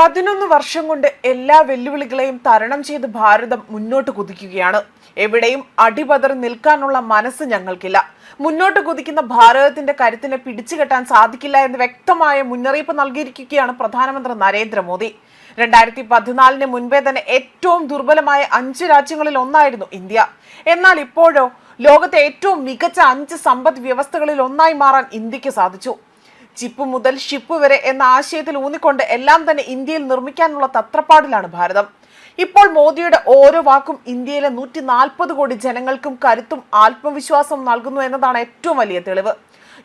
പതിനൊന്ന് വർഷം കൊണ്ട് എല്ലാ വെല്ലുവിളികളെയും തരണം ചെയ്ത് ഭാരതം മുന്നോട്ട് കുതിക്കുകയാണ്. എവിടെയും അടിപതർ നിൽക്കാനുള്ള മനസ്സ് ഞങ്ങൾക്കില്ല. മുന്നോട്ട് കുതിക്കുന്ന ഭാരതത്തിന്റെ കരുത്തിനെ പിടിച്ചുകെട്ടാൻ സാധിക്കില്ല എന്ന് വ്യക്തമായ മുന്നറിയിപ്പ് നൽകിയിരിക്കുകയാണ് പ്രധാനമന്ത്രി നരേന്ദ്രമോദി. രണ്ടായിരത്തി പതിനാലിന് മുൻപേ തന്നെ ഏറ്റവും ദുർബലമായ അഞ്ച് രാജ്യങ്ങളിൽ ഒന്നായിരുന്നു ഇന്ത്യ. എന്നാൽ ഇപ്പോഴോ ലോകത്തെ ഏറ്റവും മികച്ച അഞ്ച് സമ്പദ് വ്യവസ്ഥകളിൽ ഒന്നായി മാറാൻ ഇന്ത്യയ്ക്ക് സാധിച്ചു. ചിപ്പ് മുതൽ ഷിപ്പ് വരെ എന്ന ആശയത്തിൽ ഊന്നിക്കൊണ്ട് എല്ലാം തന്നെ ഇന്ത്യയിൽ നിർമ്മിക്കാനുള്ള തത്രപ്പാടിലാണ് ഭാരതം. ഇപ്പോൾ മോദിയുടെ ഓരോ വാക്കും ഇന്ത്യയിലെ നൂറ്റി നാൽപ്പത് കോടി ജനങ്ങൾക്കും കരുത്തും ആത്മവിശ്വാസം നൽകുന്നു എന്നതാണ് ഏറ്റവും വലിയ തെളിവ്.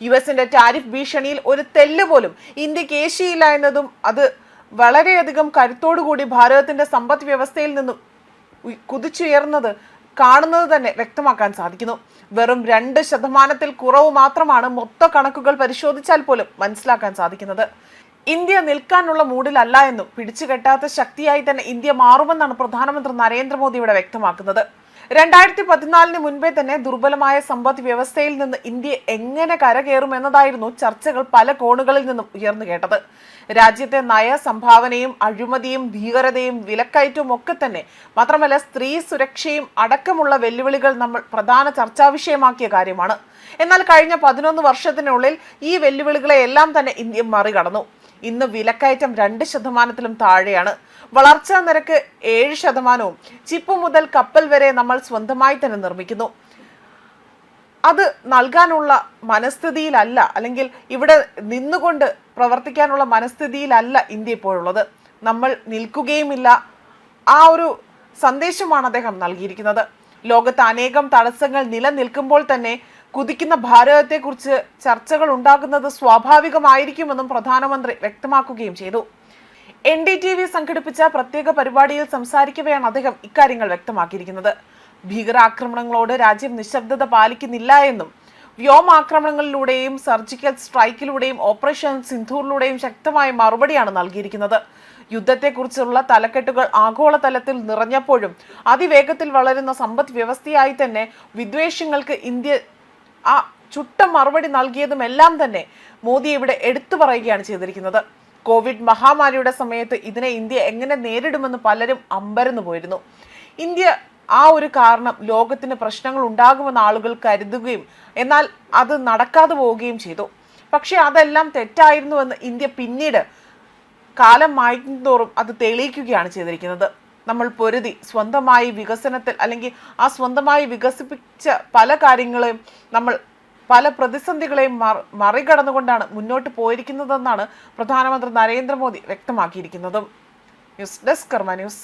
യു എസിന്റെ ടാരിഫ് ഭീഷണിയിൽ ഒരു തെല്ല് പോലും ഇന്ത്യയ്ക്ക് ഏഷ്യയില്ല എന്നതും അത് വളരെയധികം കരുത്തോടുകൂടി ഭാരതത്തിന്റെ സമ്പദ് വ്യവസ്ഥയിൽ നിന്നും കുതിച്ചുയർന്നത് കാണുന്നത് തന്നെ വ്യക്തമാക്കാൻ സാധിക്കുന്നു. വെറും രണ്ട് ശതമാനത്തിൽ കുറവ് മാത്രമാണ് മൊത്ത കണക്കുകൾ പരിശോധിച്ചാൽ പോലും മനസ്സിലാക്കാൻ സാധിക്കുന്നത്. ഇന്ത്യ നിൽക്കാനുള്ള മൂഡിലല്ല എന്നും പിടിച്ചുകെട്ടാത്ത ശക്തിയായി തന്നെ ഇന്ത്യ മാറുമെന്നാണ് പ്രധാനമന്ത്രി നരേന്ദ്രമോദി ഇവിടെ വ്യക്തമാക്കുന്നത്. രണ്ടായിരത്തി പതിനാലിന് മുൻപേ തന്നെ ദുർബലമായ സമ്പദ് വ്യവസ്ഥയിൽ നിന്ന് ഇന്ത്യ എങ്ങനെ കരകയറുമെന്നതായിരുന്നു ചർച്ചകൾ പല കോണുകളിൽ നിന്നും ഉയർന്നു കേട്ടത്. രാജ്യത്തെ നയ സംഭാവനയും അഴിമതിയും ഭീകരതയും വിലക്കയറ്റവും ഒക്കെ തന്നെ മാത്രമല്ല സ്ത്രീ സുരക്ഷയും അടക്കമുള്ള വെല്ലുവിളികൾ നമ്മൾ പ്രധാന ചർച്ചാ വിഷയമാക്കിയ കാര്യമാണ്. എന്നാൽ കഴിഞ്ഞ പതിനൊന്ന് വർഷത്തിനുള്ളിൽ ഈ വെല്ലുവിളികളെ എല്ലാം തന്നെ ഇന്ത്യ മറികടന്നു. ഇന്ന് വിലക്കയറ്റം രണ്ട് ശതമാനത്തിലും താഴെയാണ്. വളർച്ചാ നിരക്ക് ഏഴ് ശതമാനവും ചിപ്പ് മുതൽ കപ്പൽ വരെ നമ്മൾ സ്വന്തമായി തന്നെ നിർമ്മിക്കുന്നു. അത് നൽകാനുള്ള മനസ്ഥിതിയിലല്ല അല്ലെങ്കിൽ ഇവിടെ നിന്നുകൊണ്ട് പ്രവർത്തിക്കാനുള്ള മനസ്ഥിതിയിലല്ല ഇന്ത്യ ഇപ്പോഴുള്ളത്. നമ്മൾ നിൽക്കുകയുമില്ല. ആ ഒരു സന്ദേശമാണ് അദ്ദേഹം നൽകിയിരിക്കുന്നത്. ലോകത്ത് അനേകം തടസ്സങ്ങൾ നിലനിൽക്കുമ്പോൾ തന്നെ കുതിക്കുന്ന ഭാരതത്തെക്കുറിച്ച് ചർച്ചകൾ ഉണ്ടാകുന്നത് സ്വാഭാവികമായിരിക്കുമെന്നും പ്രധാനമന്ത്രി വ്യക്തമാക്കുകയും ചെയ്തു. എൻ ഡി ടി വി സംഘടിപ്പിച്ച പ്രത്യേക പരിപാടിയിൽ സംസാരിക്കവെയാണ് അദ്ദേഹം ഇക്കാര്യങ്ങൾ വ്യക്തമാക്കിയിരിക്കുന്നത്. ഭീകരാക്രമണങ്ങളോട് രാജ്യം നിശബ്ദത പാലിക്കുന്നില്ല എന്നും വ്യോമാക്രമണങ്ങളിലൂടെയും സർജിക്കൽ സ്ട്രൈക്കിലൂടെയും ഓപ്പറേഷൻ സിന്ധൂറിലൂടെയും ശക്തമായ മറുപടിയാണ് നൽകിയിരിക്കുന്നത്. യുദ്ധത്തെക്കുറിച്ചുള്ള തലക്കെട്ടുകൾ ആഗോളതലത്തിൽ നിറഞ്ഞപ്പോഴും അതിവേഗത്തിൽ വളരുന്ന സമ്പദ് വ്യവസ്ഥയായി തന്നെ വിദ്വേഷങ്ങൾക്ക് ഇന്ത്യ ആ ചുട്ട മറുപടി നൽകിയതും എല്ലാം തന്നെ മോദി ഇവിടെ എടുത്തു പറയുകയാണ് ചെയ്തിരിക്കുന്നത്. കോവിഡ് മഹാമാരിയുടെ സമയത്ത് ഇതിനെ ഇന്ത്യ എങ്ങനെ നേരിടുമെന്ന് പലരും അമ്പരന്നു പോയിരുന്നു. ഇന്ത്യ ആ ഒരു കാരണം ലോകത്തിന് പ്രശ്നങ്ങൾ ഉണ്ടാകുമെന്ന് ആളുകൾ കരുതുകയും എന്നാൽ അത് നടക്കാതെ പോവുകയും ചെയ്തു. പക്ഷേ അതെല്ലാം തെറ്റായിരുന്നുവെന്ന് ഇന്ത്യ പിന്നീട് കാലം മായ്ക്കുന്നതോറും അത് തെളിയിക്കുകയാണ് ചെയ്തിരിക്കുന്നത്. നമ്മൾ പൊരുതി സ്വന്തമായി വികസനത്തിൽ അല്ലെങ്കിൽ ആ സ്വന്തമായി വികസിപ്പിച്ച പല കാര്യങ്ങളെയും നമ്മൾ പല പ്രതിസന്ധികളെയും മറികടന്നുകൊണ്ടാണ് മുന്നോട്ട് പോയിരിക്കുന്നതെന്നാണ് പ്രധാനമന്ത്രി Narendra Modi വ്യക്തമാക്കിയിരിക്കുന്നതും. News desk Karma news.